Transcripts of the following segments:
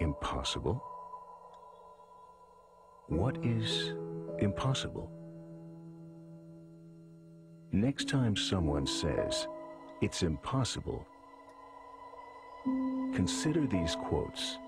Impossible? What is impossible? Next time someone says, it's impossible, consider these quotes.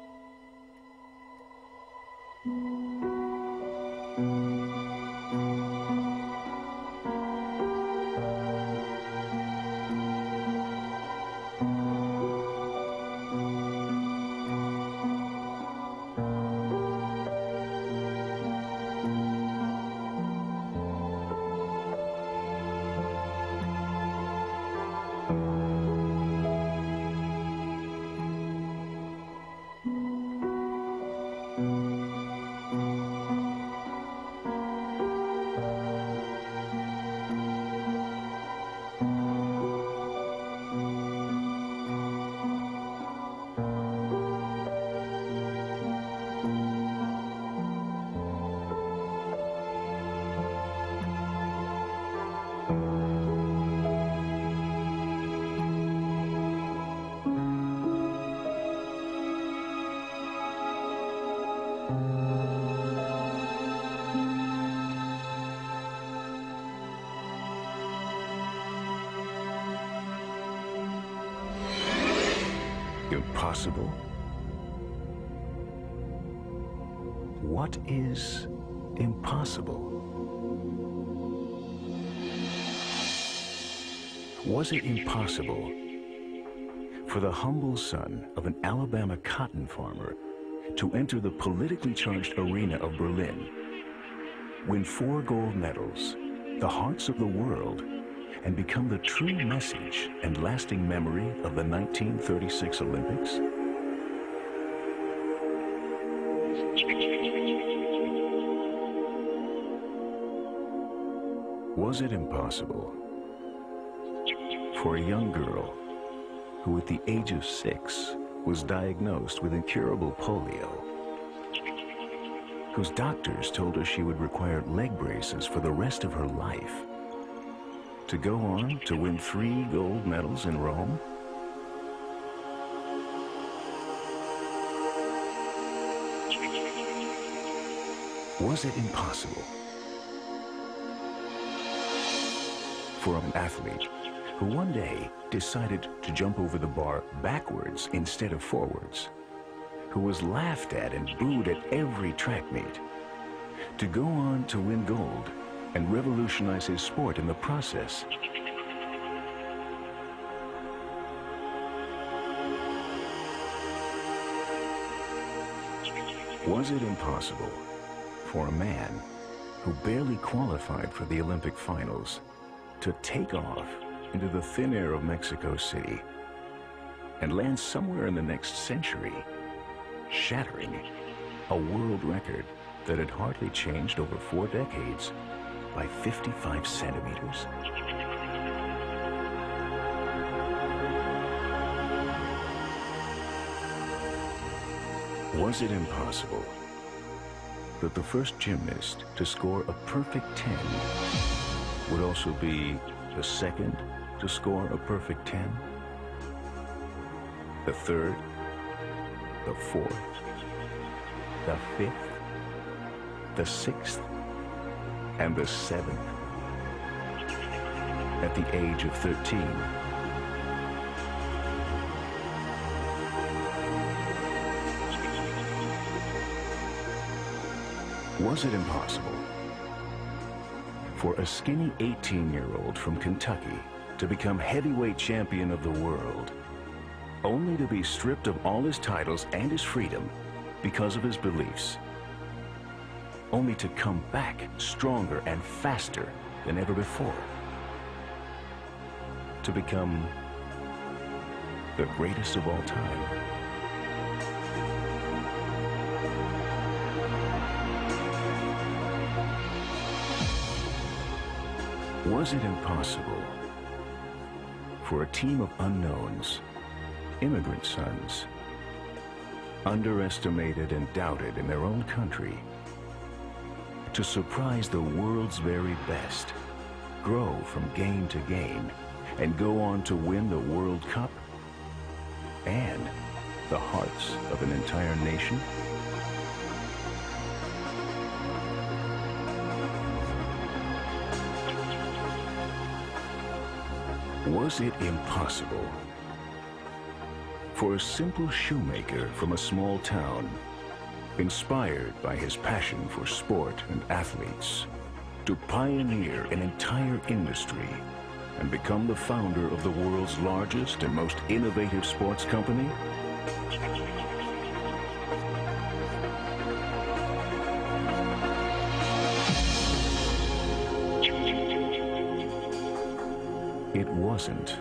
Impossible? What is impossible? Was it impossible for the humble son of an Alabama cotton farmer to enter the politically charged arena of Berlin, win four gold medals, the hearts of the world, and become the true message and lasting memory of the 1936 Olympics? Was it impossible for a young girl who at the age of six was diagnosed with incurable polio, whose doctors told her she would require leg braces for the rest of her life, to go on to win three gold medals in Rome? Was it impossible for an athlete who one day decided to jump over the bar backwards instead of forwards, who was laughed at and booed at every track meet, to go on to win gold and revolutionize his sport in the process? Was it impossible for a man who barely qualified for the Olympic finals to take off into the thin air of Mexico City and land somewhere in the next century, shattering a world record that had hardly changed over four decades by 55 centimeters? Was it impossible that the first gymnast to score a perfect 10 would also be the second to score a perfect 10, the third, the fourth, the fifth, the sixth, and the seventh at the age of 13. Was it impossible for a skinny 18-year-old from Kentucky to become heavyweight champion of the world, only to be stripped of all his titles and his freedom because of his beliefs, only to come back stronger and faster than ever before. To become the greatest of all time. Was it impossible for a team of unknowns, immigrant sons, underestimated and doubted in their own country, to surprise the world's very best, grow from game to game, and go on to win the World Cup and the hearts of an entire nation? Was it impossible for a simple shoemaker from a small town, inspired by his passion for sport and athletes, to pioneer an entire industry and become the founder of the world's largest and most innovative sports company? It wasn't.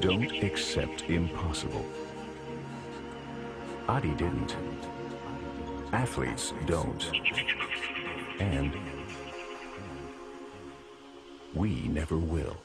Don't accept impossible. Adi didn't. Athletes don't. And we never will.